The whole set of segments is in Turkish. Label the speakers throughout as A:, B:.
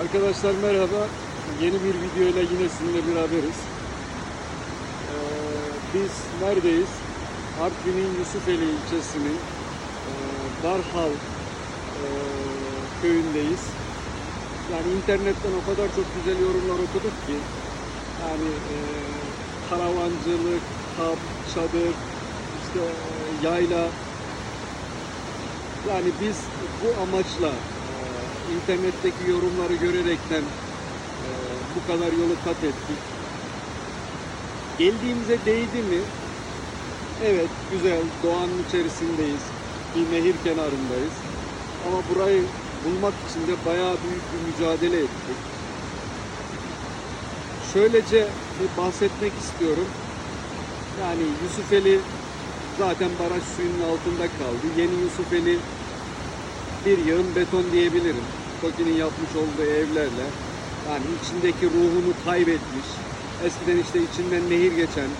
A: Arkadaşlar merhaba. Yeni bir videoyla yine sizinle beraberiz. Ee, biz neredeyiz? Artvin'in Yusufeli ilçesinin e, Darhal e, köyündeyiz. Yani internetten o kadar çok güzel yorumlar okuduk ki yani e, karavancılık, kamp, çadır, işte e, yayla yani biz bu amaçla internetteki yorumları görerekten e, bu kadar yolu kat ettik. Geldiğimize değdi mi? Evet, güzel. Doğanın içerisindeyiz. Bir nehir kenarındayız. Ama burayı bulmak için de bayağı büyük bir mücadele ettik. Şöylece bir bahsetmek istiyorum. Yani Yusufeli zaten baraj suyunun altında kaldı. Yeni Yusufeli bir yığın beton diyebilirim. TOKİ'nin yapmış olduğu evlerle yani içindeki ruhunu kaybetmiş. Eskiden işte içinden nehir geçen,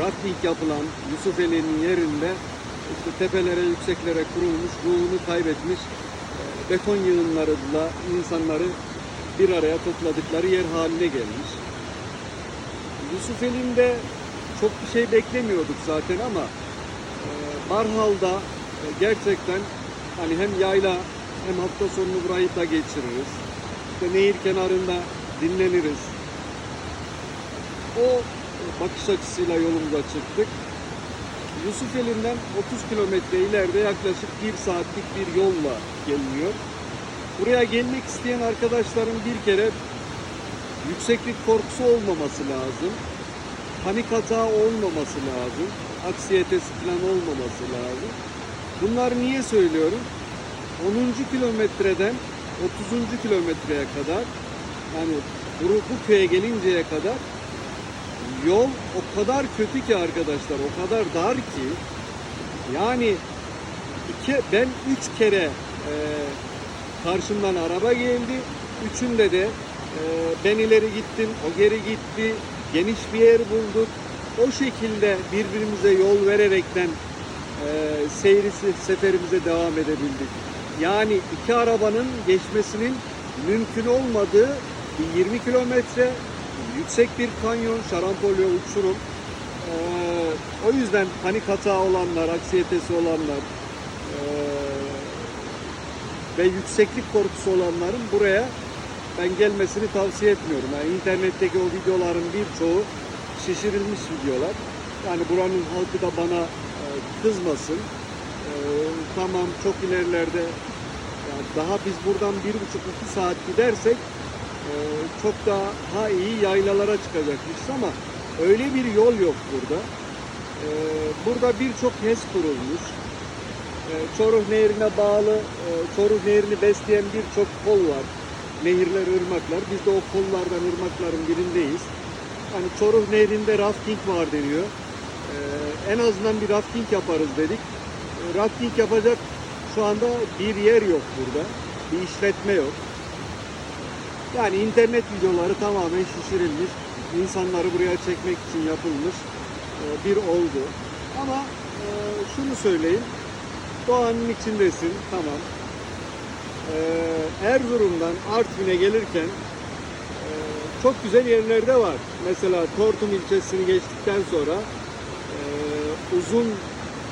A: rafting yapılan Yusufeli'nin yerinde işte tepelere, yükseklere kurulmuş, ruhunu kaybetmiş e, beton yığınlarıyla insanları bir araya topladıkları yer haline gelmiş. Yusufeli'nde çok bir şey beklemiyorduk zaten ama e, Barhal'da e, gerçekten hani hem yayla hem hafta sonunu burayı da geçiririz. İşte nehir kenarında dinleniriz. O e, bakış açısıyla yolumuza çıktık. Yusufeli'nden 30 kilometre ileride yaklaşık bir saatlik bir yolla geliniyor. Buraya gelmek isteyen arkadaşların bir kere yükseklik korkusu olmaması lazım. Panik hata olmaması lazım. Aksiyetesi falan olmaması lazım. Bunları niye söylüyorum? 10. kilometreden 30. kilometreye kadar yani bu köye gelinceye kadar yol o kadar kötü ki arkadaşlar o kadar dar ki yani iki, ben üç kere e, karşımdan araba geldi üçünde de e, ben ileri gittim o geri gitti geniş bir yer bulduk o şekilde birbirimize yol vererekten e, seyrisi seferimize devam edebildik. Yani iki arabanın geçmesinin mümkün olmadığı bir 20 kilometre yüksek bir kanyon, şarampolyo uçurum. E, o yüzden panik hata olanlar, aksiyetesi olanlar e, ve yükseklik korkusu olanların buraya ben gelmesini tavsiye etmiyorum. Yani internetteki o videoların birçoğu şişirilmiş videolar. Yani buranın halkı da bana kızmasın. E, tamam çok ilerilerde yani daha biz buradan bir buçuk iki saat gidersek e, çok daha iyi yaylalara çıkacakmışız ama öyle bir yol yok burada. E, burada birçok HES kurulmuş. E, Çoruh Nehri'ne bağlı, e, Çoruh Nehri'ni besleyen birçok kol var. Nehirler, ırmaklar. Biz de o kollardan, ırmakların birindeyiz. Hani Çoruh Nehri'nde rafting var deniyor. Ee, en azından bir rafting yaparız dedik. Ee, rafting yapacak şu anda bir yer yok burada. Bir işletme yok. Yani internet videoları tamamen şişirilmiş. İnsanları buraya çekmek için yapılmış e, bir oldu. Ama e, şunu söyleyeyim. Doğanın içindesin. Tamam. Ee, Erzurum'dan Artvin'e gelirken e, çok güzel yerlerde var. Mesela Tortum ilçesini geçtikten sonra e, Uzun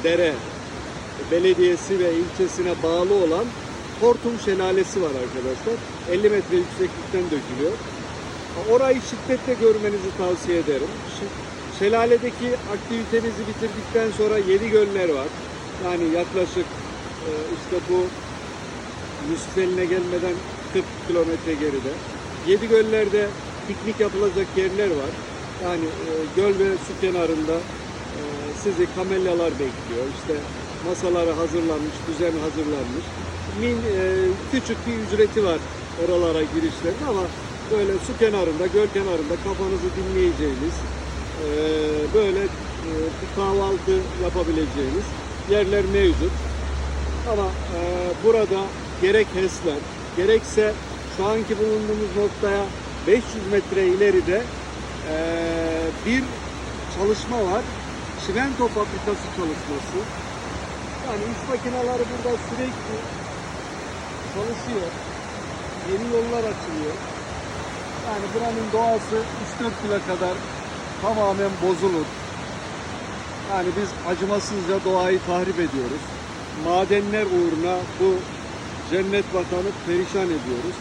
A: Dere Belediyesi ve ilçesine bağlı olan Tortum Şelalesi var arkadaşlar. 50 metre yükseklikten dökülüyor. Orayı şiddetle görmenizi tavsiye ederim. Şelaledeki aktivitenizi bitirdikten sonra yedi göller var. Yani yaklaşık e, işte bu Yusufeli'ne gelmeden 40 kilometre geride. Yedi göllerde piknik yapılacak yerler var. Yani e, göl ve su kenarında sizi kamelyalar bekliyor. İşte masaları hazırlanmış, düzen hazırlanmış. Min, e, küçük bir ücreti var oralara girişlerin ama böyle su kenarında, göl kenarında kafanızı dinleyeceğiniz, e, böyle e, kahvaltı yapabileceğiniz yerler mevcut. Ama e, burada gerek HES'ler, gerekse şu anki bulunduğumuz noktaya 500 metre ileride e, bir çalışma var. Çimento fabrikası çalışması. Yani iş makineleri burada sürekli çalışıyor. yeni yollar açılıyor. Yani buranın doğası 3-4 yıla kadar tamamen bozulur. Yani biz acımasızca doğayı tahrip ediyoruz. Madenler uğruna bu cennet vatanı perişan ediyoruz.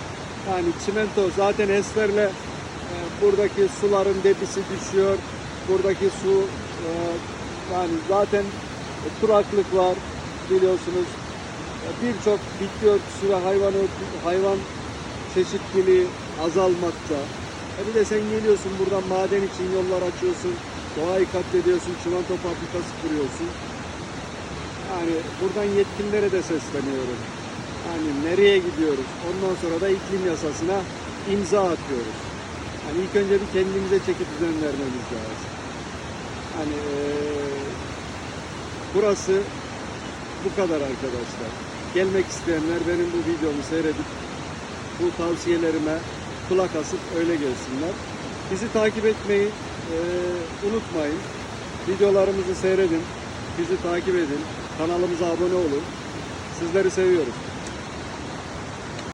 A: Yani çimento zaten esmerle e, buradaki suların debisi düşüyor. Buradaki su e, yani zaten kuraklık var biliyorsunuz. E, Birçok bitki örtüsü ve hayvan örtü- hayvan çeşitliliği azalmakta. E bir de sen geliyorsun buradan maden için yollar açıyorsun, doğayı katlediyorsun, çimento fabrikası kuruyorsun. Yani buradan yetkililere de sesleniyorum. Yani nereye gidiyoruz? Ondan sonra da iklim yasasına imza atıyoruz. Hani ilk önce bir kendimize çeki düzen vermemiz lazım. Hani eee, burası bu kadar arkadaşlar. Gelmek isteyenler benim bu videomu seyredip bu tavsiyelerime kulak asıp öyle gelsinler. Bizi takip etmeyi eee, unutmayın. Videolarımızı seyredin. Bizi takip edin. Kanalımıza abone olun. Sizleri seviyoruz.